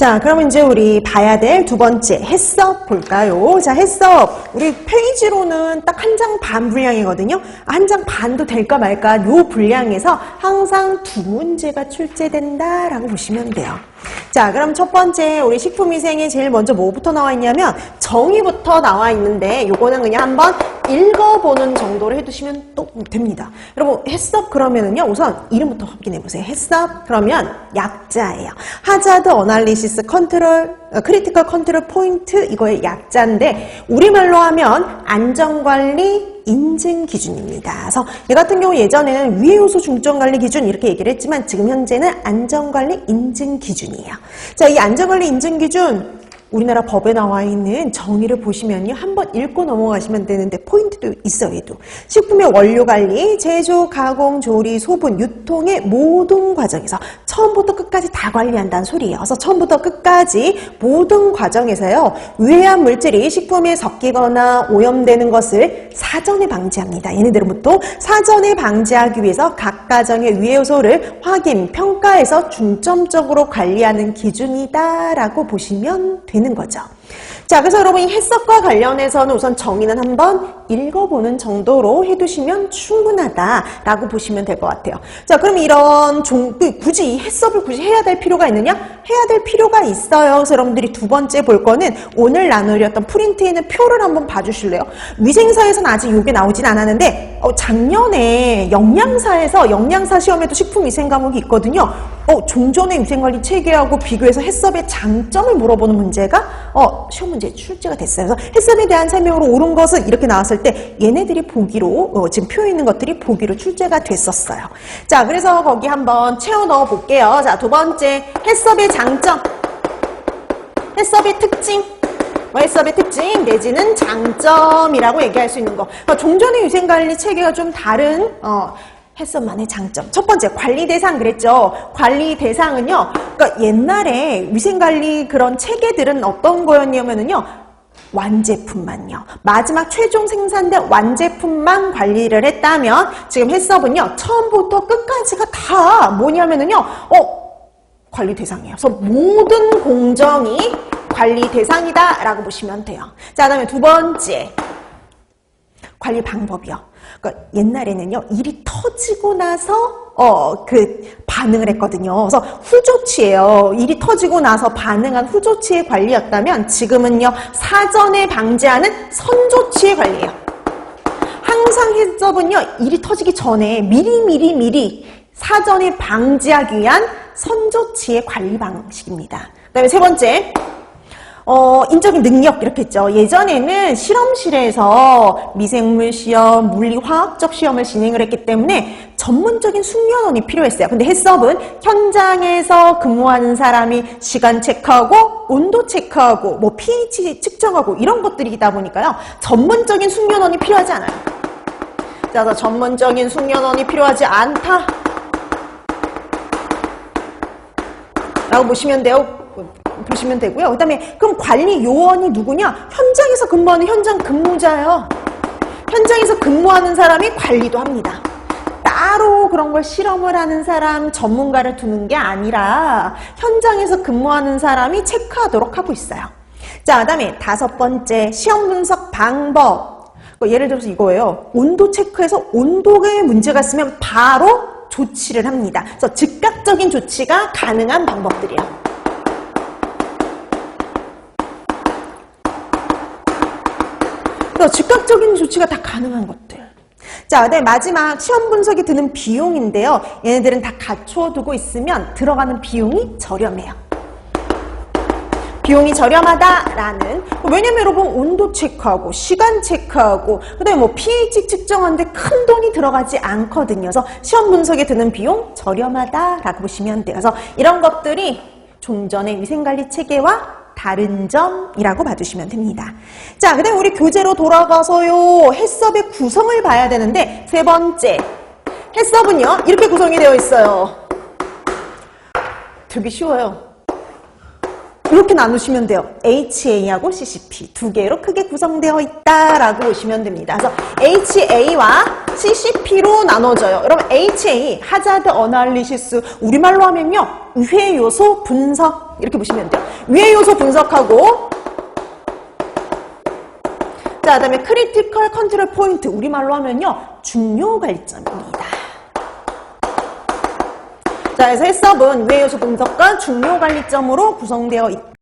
자, 그럼 이제 우리 봐야 될 두 번째 해썹 볼까요? 자, 해썹. 우리 페이지로는 딱 한 장 반 분량이거든요. 한 장 반도 될까 말까 요 분량에서 항상 두 문제가 출제된다라고 보시면 돼요. 자, 그럼 첫 번째 우리 식품위생에 제일 먼저 뭐부터 나와 있냐면 정의부터 나와 있는데 요거는 그냥 한번 읽어보는 정도로 해두시면 또 됩니다. 여러분 해썹 그러면은요 우선 이름부터 확인해 보세요. 해썹 그러면 약자예요. 하자드 어널리시스 컨트롤 크리티컬 컨트롤 포인트 이거의 약자인데 우리말로 하면 안전관리 인증 기준입니다. 그래서 얘 같은 경우 예전에는 위해 요소 중점 관리 기준 이렇게 얘기를 했지만 지금 현재는 안전관리 인증 기준이에요. 자, 이 안전관리 인증 기준 우리나라 법에 나와 있는 정의를 보시면요. 한번 읽고 넘어가시면 되는데 포인트도 있어요. 식품의 원료 관리, 제조, 가공, 조리, 소분, 유통의 모든 과정에서 처음부터 끝까지 다 관리한다는 소리예요. 그래서 처음부터 끝까지 모든 과정에서요. 유해한 물질이 식품에 섞이거나 오염되는 것을 사전에 방지합니다. 얘네들은 보통 사전에 방지하기 위해서 각 가정의 유해 요소를 확인, 평가해서 중점적으로 관리하는 기준이다라고 보시면 되는 거죠. 자, 그래서 여러분 이 해석과 관련해서는 우선 정의는 한번 읽어보는 정도로 해두시면 충분하다라고 보시면 될 것 같아요. 자, 그럼 이런 종, 그 굳이 이 해석을 굳이 해야 될 필요가 있느냐? 해야 될 필요가 있어요. 그래서 여러분들이 두 번째 볼 거는 오늘 나누려던 프린트에 있는 표를 한번 봐주실래요? 위생사에서는 아직 이게 나오진 않았는데 어, 작년에 영양사에서 영양사 시험에도 식품위생 과목이 있거든요. 어, 종전의 위생관리 체계하고 비교해서 해썹의 장점을 물어보는 문제가 어, 시험 문제에 출제가 됐어요. 그래서 해썹에 대한 설명으로 옳은 것은 이렇게 나왔을 때 얘네들이 보기로 어, 지금 표에 있는 것들이 보기로 출제가 됐었어요. 자, 그래서 거기 한번 채워 넣어 볼게요. 자, 두 번째 해썹의 장점, 해썹의 특징. 뭐 해썹의 특징 내지는 장점이라고 얘기할 수 있는 거. 그러니까 종전의 위생관리 체계가 좀 다른 어, 해썹만의 장점. 첫 번째, 관리 대상 그랬죠. 관리 대상은요. 그러니까 옛날에 위생관리 그런 체계들은 어떤 거였냐면은요. 완제품만요. 마지막 최종 생산된 완제품만 관리를 했다면 지금 해썹은요. 처음부터 끝까지가 다 뭐냐면은요. 어, 관리 대상이에요. 그래서 모든 공정이 관리 대상이다라고 보시면 돼요. 자, 그다음에 두 번째. 관리 방법이요. 그러니까 옛날에는요 일이 터지고 나서 어 그 반응을 했거든요. 그래서 후조치예요. 일이 터지고 나서 반응한 후조치의 관리였다면 지금은요 사전에 방지하는 선조치의 관리예요. 항상 해접은요 일이 터지기 전에 미리 미리 미리 사전에 방지하기 위한 선조치의 관리 방식입니다. 그 다음에 세 번째. 어, 인적인 능력 이렇게 했죠. 예전에는 실험실에서 미생물 시험, 물리 화학적 시험을 진행을 했기 때문에 전문적인 숙련원이 필요했어요. 근데 해썹은 현장에서 근무하는 사람이 시간 체크하고 온도 체크하고 뭐 pH 측정하고 이런 것들이다 보니까요. 전문적인 숙련원이 필요하지 않아요. 자, 그래서 전문적인 숙련원이 필요하지 않다. 라고 보시면 돼요. 보시면 되고요. 그 다음에 그럼 관리 요원이 누구냐? 현장에서 근무하는 현장 근무자예요. 현장에서 근무하는 사람이 관리도 합니다. 따로 그런 걸 실험을 하는 사람, 전문가를 두는 게 아니라 현장에서 근무하는 사람이 체크하도록 하고 있어요. 자, 그 다음에 다섯 번째 시험 분석 방법. 예를 들어서 이거예요. 온도 체크해서 온도에 문제가 있으면 바로 조치를 합니다. 그래서 즉각적인 조치가 가능한 방법들이에요. 그래서 즉각적인 조치가 다 가능한 것들. 자, 네, 마지막 시험 분석이 드는 비용인데요. 얘네들은 다 갖춰두고 있으면 들어가는 비용이 저렴해요. 비용이 저렴하다라는 왜냐면 여러분 온도 체크하고 시간 체크하고 그다음에 뭐 pH 측정하는데 큰 돈이 들어가지 않거든요. 그래서 시험 분석에 드는 비용 저렴하다라고 보시면 돼요. 그래서 이런 것들이 종전의 위생관리 체계와 다른 점이라고 봐주시면 됩니다. 자, 그 다음 우리 교재로 돌아가서요. 해썹의 구성을 봐야 되는데 세 번째 해썹은요. 이렇게 구성이 되어 있어요. 되게 쉬워요. 이렇게 나누시면 돼요. HA하고 CCP 두 개로 크게 구성되어 있다라고 보시면 됩니다. 그래서 HA와 CCP로 나눠져요. 여러분 HA 하자드 어널리시스 우리말로 하면요 유해 요소 분석 이렇게 보시면 돼요. 유해 요소 분석하고 자, 그다음에 크리티컬 컨트롤 포인트 우리말로 하면요 중요 관점입니다. 자, 그래서 해썹은 유해 요소 분석과 중요 관리점으로 구성되어 있다.